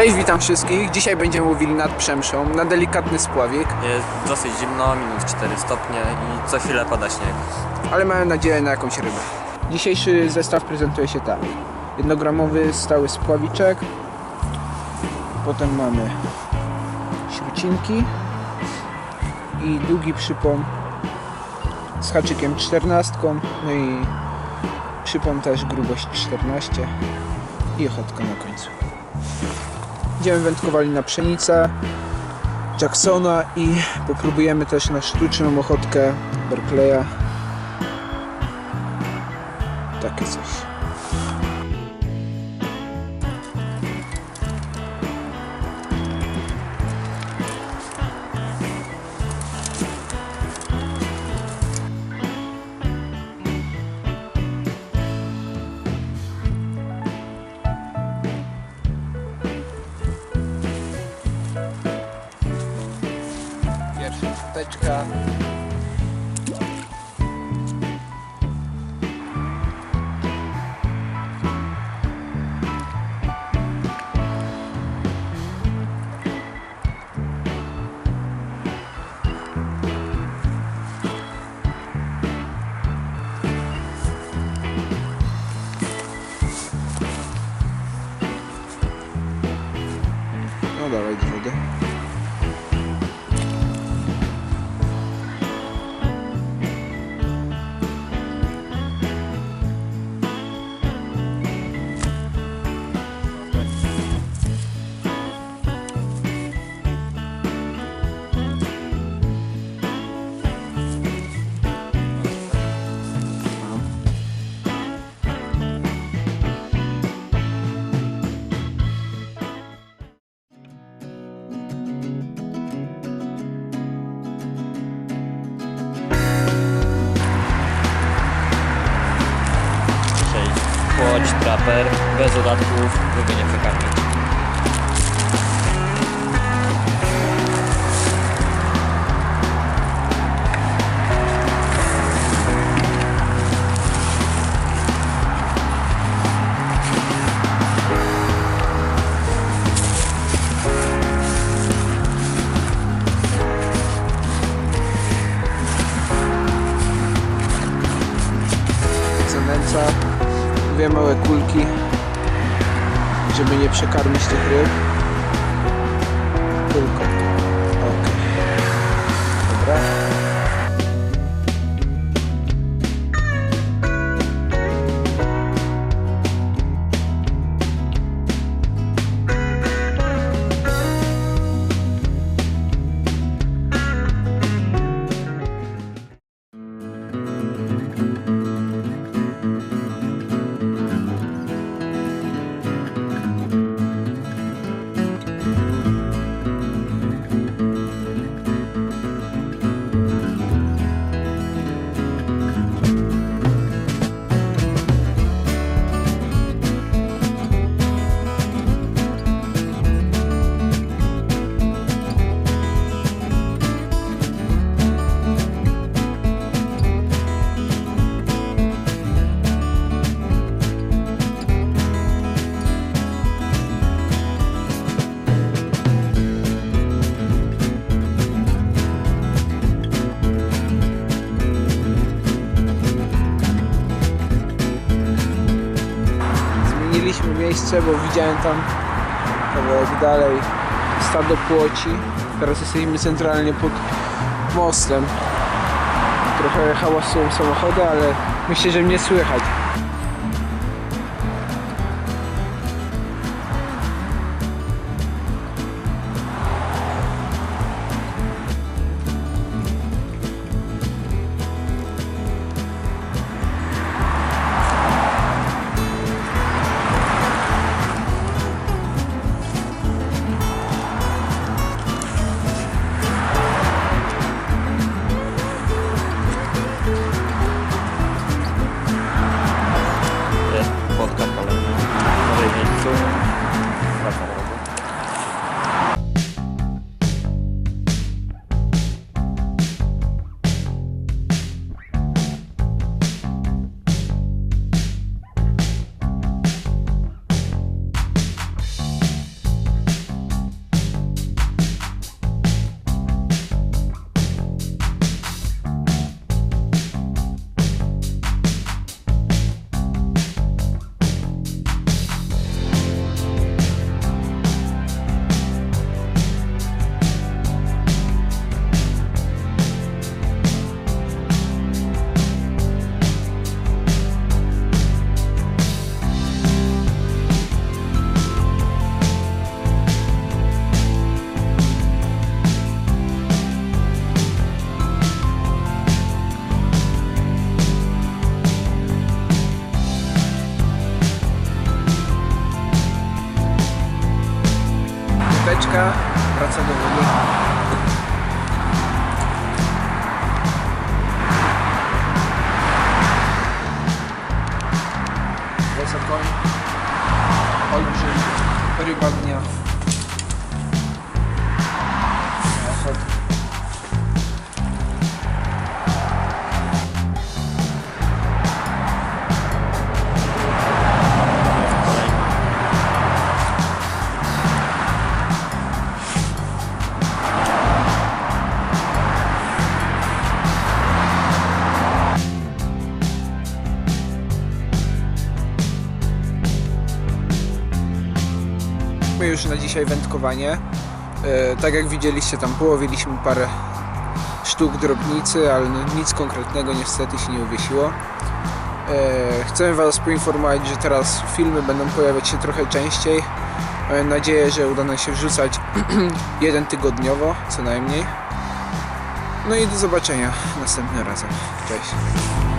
Cześć, witam wszystkich. Dzisiaj będziemy mówili nad Przemszą, na delikatny spławik, Jest dosyć zimno, minus 4 stopnie i co chwilę pada śnieg. ale mamy nadzieję na jakąś rybę. Dzisiejszy zestaw prezentuje się tak. Jednogramowy stały spławiczek, potem mamy śrucinki i długi przypon z haczykiem 14, no i przypon też grubość 14 i ochotka na końcu. Będziemy wędkowali na pszenicę Jacksona i popróbujemy też na sztuczną ochotkę Berkleya. Takie coś. Szczoteczka. No dawaj do wody. Płoć, traper, bez dodatków, żeby nie małe kulki, żeby nie przekarmić tych ryb. Zmieniliśmy miejsce, bo widziałem tam kawałek dalej stado płoci. Teraz jesteśmy centralnie pod mostem. Trochę hałasują samochody, ale myślę, że mnie słychać. молочка процедовано. Высоко. Очень рыба дня. Już na dzisiaj wędkowanie. E, tak jak widzieliście, tam połowiliśmy parę sztuk drobnicy, ale nic konkretnego niestety się nie uwiesiło. E, chcę Was poinformować, że teraz filmy będą pojawiać się trochę częściej. Mam nadzieję, że uda nam się wrzucać jeden tygodniowo, co najmniej. No i do zobaczenia następnym razem. Cześć.